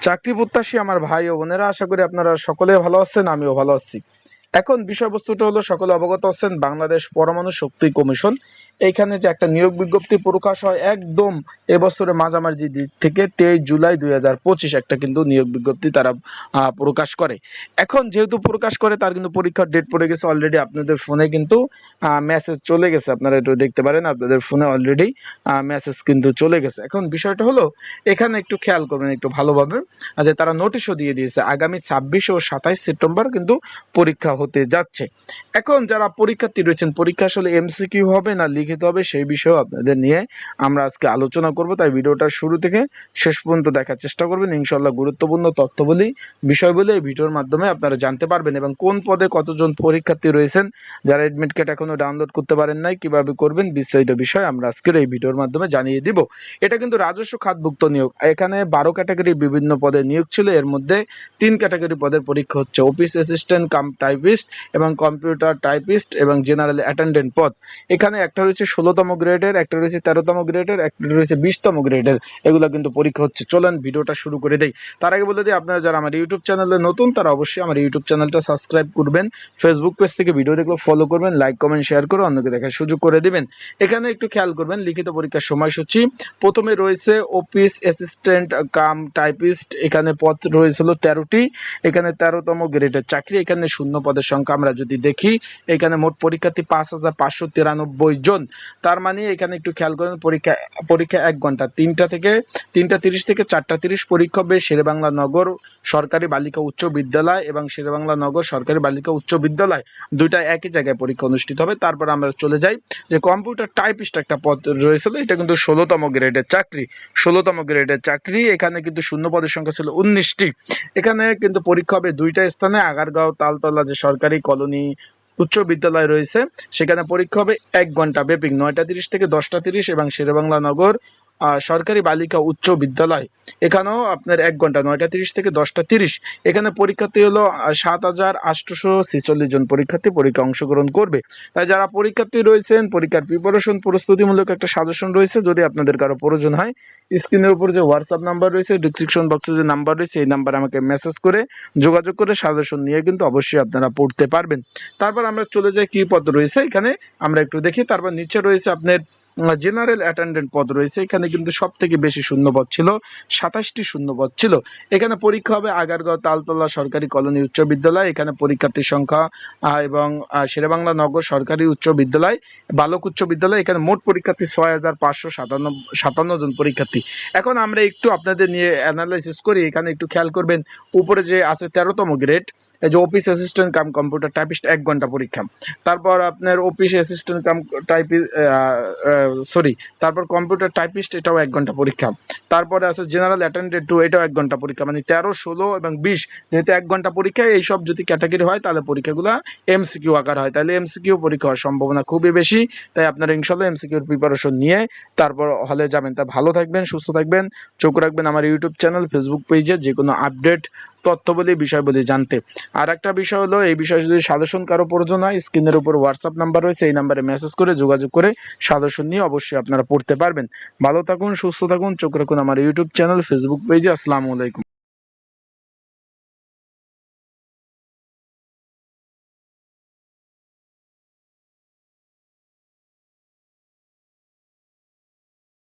চাকরি প্রত্যাশী আমার ভাই ও বোনেরা, আশা করি আপনারা সকলে ভালো আছেন, আমিও ভালো আছি। এখন বিষয়বস্তুটা হলো, সকলে অবগত আছেন, বাংলাদেশ পরমাণু শক্তি কমিশন এইখানে যে একটা নিয়োগ বিজ্ঞপ্তি প্রকাশ হয়, একদম এবছরের মাঝামাঝি থেকে তেইশ জুলাই দুই হাজার পঁচিশ একটা কিন্তু নিয়োগ বিজ্ঞপ্তি তারা প্রকাশ করে। এখন যেহেতু প্রকাশ করে, তার কিন্তু পরীক্ষার ডেট পড়ে গেছে অলরেডি আপনাদের ফোনে কিন্তু মেসেজ চলে গেছে। আপনারা একটু দেখতে পারেন, আপনাদের ফোনে অলরেডি মেসেজ কিন্তু চলে গেছে। এখন বিষয়টা হলো, এখানে একটু খেয়াল করবেন একটু ভালোভাবে যে তারা নোটিশও দিয়ে দিয়েছে, আগামী ছাব্বিশ ও সাতাইশ সেপ্টেম্বর কিন্তু পরীক্ষা হতে যাচ্ছে। এখন যারা পরীক্ষার্থী রয়েছেন, পরীক্ষা আসলে এমসিকিউ হবে না লিখিত হবে, সেই বিষয়েও আপনাদের নিয়ে আমরা আজকে আলোচনা করব। তাই ভিডিওটা শুরু থেকে শেষ পর্যন্ত দেখার চেষ্টা করবেন। ইনশাল্লাহ গুরুত্বপূর্ণ তথ্য বলি বিষয় বলে এই ভিডিওর মাধ্যমে আপনারা জানতে পারবেন এবং কোন পদে কতজন পরীক্ষার্থী রয়েছেন, যারা এডমিট কার্ড এখনও ডাউনলোড করতে পারেন নাই, কীভাবে করবেন, বিস্তারিত বিষয় আমরা আজকের এই ভিডিওর মাধ্যমে জানিয়ে দিব। এটা কিন্তু রাজস্ব খাতভুক্ত নিয়োগ। এখানে বারো ক্যাটাগরি বিভিন্ন পদে নিয়োগ ছিল। এর মধ্যে তিন ক্যাটাগরি পদের পরীক্ষা হচ্ছে অফিস অ্যাসিস্ট্যান্ট কাম টাইপিস্ট এবং কম্পিউটার টাইপিস্ট এবং জেনারেল অ্যাটেন্ডেন্ট পদ। এখানে একটা রয়েছে ষোলোতম গ্রেডের, একটা রয়েছে তেরোতম গ্রেডের, একটা রয়েছে বিশতম গ্রেডের। এগুলো কিন্তু পরীক্ষা হচ্ছে। চলেন ভিডিওটা শুরু করে দেই। তার আগে বলে দিই, আপনারা যারা আমার ইউটিউব চ্যানেলে নতুন, তারা অবশ্যই আমার ইউটিউব চ্যানেলটা সাবস্ক্রাইব করবেন। ফেসবুক পেজ থেকে ভিডিও দেখলে ফলো করবেন লাইক কমেন্ট শেয়ার করে অন্যকে দেখার সুযোগ করে দিবেন। এখানে একটু খেয়াল করবেন, লিখিত পরীক্ষার সময়সূচি। প্রথমে রয়েছে অফিস অ্যাসিস্ট্যান্ট কাম টাইপিস্ট এখানে পদ রয়েছিল তেরোটি। এখানে তেরোতম গ্রেডের চাকরি, এখানে শূন্য পদের সংখ্যা আমরা যদি দেখি, এখানে মোট পরীক্ষার্থী পাঁচ হাজার পাঁচশো তিরানব্বই জন। তার মানে এখানে একটু খেয়াল করেন, পরীক্ষা পরীক্ষা এক ঘণ্টা। তিনটা থেকে, তিনটা তিরিশ থেকে চারটা তিরিশ পরীক্ষা হবে শেরেবাংলা নগর সরকারি বালিকা উচ্চ বিদ্যালয় এবং শেরেবাংলা নগর সরকারি বালিকা উচ্চ বিদ্যালয়। দুইটা একই জায়গায় পরীক্ষা অনুষ্ঠিত হবে। তারপর আমরা চলে যাই যে কম্পিউটার টাইপিস্ট একটা পদ রয়েছিল, এটা কিন্তু ষোলোতম গ্রেডের চাকরি। ষোলোতম গ্রেডের চাকরি, এখানে কিন্তু শূন্য পদের সংখ্যা ছিল উনিশটি। এখানে কিন্তু পরীক্ষা হবে দুইটা স্থানে, আগারগাঁও, তালতলা যে সরকারি কলোনি উচ্চ বিদ্যালয় রয়েছে। সেখানে পরীক্ষা হবে এক ঘণ্টা। ব্যাপী নয়টা তিরিশ থেকে দশটা তিরিশ এবং শেরেবাংলা নগর সরকারি বালিকা উচ্চ বিদ্যালয়। এখানেও আপনার এক ঘণ্টা, নয়টা তিরিশ থেকে দশটা তিরিশ। এখানে পরীক্ষার্থী হলো সাত হাজার আটশোশো ছেচল্লিশ জন পরীক্ষার্থী পরীক্ষা অংশগ্রহণ করবে। তাই যারা পরীক্ষার্থী রয়েছেন, পরীক্ষার প্রিপারেশন প্রস্তুতিমূলক একটা সাজেশন রয়েছে, যদি আপনাদের কারও প্রয়োজন হয় স্ক্রিনের উপর যে হোয়াটসঅ্যাপ নাম্বার রয়েছে ডিসক্রিপশন বক্সে যে নাম্বার রয়েছে, এই নাম্বারে আমাকে মেসেজ করে, যোগাযোগ করে সাজেশন নিয়ে কিন্তু অবশ্যই আপনারা পড়তে পারবেন। তারপর আমরা চলে যাই, কি পদ রয়েছে? এখানে আমরা একটু দেখি। তারপর নিচে রয়েছে আপনার জেনারেল অ্যাটেন্ডেন্ট পদ রয়েছে। এখানে কিন্তু সব থেকে বেশি শূন্যপদ ছিল, সাতাশটি শূন্যপদ ছিল। এখানে পরীক্ষা হবে আগারগাঁও তালতলা সরকারি কলোনি উচ্চ বিদ্যালয়। এখানে পরীক্ষার্থীর সংখ্যা এবং শেরেবাংলা নগর সরকারি উচ্চ বিদ্যালয়, বালক উচ্চ বিদ্যালয়। এখানে মোট পরীক্ষার্থী ছয় হাজার পাঁচশো সাতান্ন জন পরীক্ষার্থী। এখন আমরা একটু আপনাদের নিয়ে অ্যানালাইসিস করি। এখানে একটু খেয়াল করবেন, উপরে যে আছে তেরোতম গ্রেড এই যে office assistant cum computer typist এক ঘণ্টা পরীক্ষা। তারপর আপনার office assistant cum typist sorry তারপর কম্পিউটার টাইপিস্ট এটাও এক ঘণ্টা পরীক্ষা। তারপরে আছে জেনারেল অ্যাটেন্ডেন্ট টু এটাও এক ঘণ্টা পরীক্ষা। মানে তেরো, ষোলো এবং বিশ, যেহেতু এক ঘণ্টা পরীক্ষা, এইসব যদি ক্যাটাগরি হয়, তাহলে পরীক্ষাগুলো এমসিকিউ আকার হয়। তাহলে এমসিকিউ পরীক্ষা হওয়ার সম্ভাবনা খুবই বেশি। তাই আপনারা ইনশাল্লাহ এমসিকিউর প্রিপারেশন নিয়ে তারপর হলে যাবেন। তা ভালো থাকবেন, সুস্থ থাকবেন, চোখ রাখবেন আমার ইউটিউব চ্যানেল ফেসবুক পেজে যে কোনো আপডেট তথ্য বলি বিষয় বলি জানতে। আর একটা বিষয় হলো, এই বিষয়ে যদি সাজেশন কারও প্রয়োজন হয়, স্ক্রিনের উপর হোয়াটসঅ্যাপ নাম্বার রয়েছে, এই নাম্বারে মেসেজ করে যোগাযোগ করে সাজেশন নিয়ে অবশ্যই আপনারা পড়তে পারবেন। ভালো থাকুন, সুস্থ থাকুন, চোখ রাখুন আমার ইউটিউব চ্যানেল ফেসবুক পেজে আসসালামু আলাইকুম।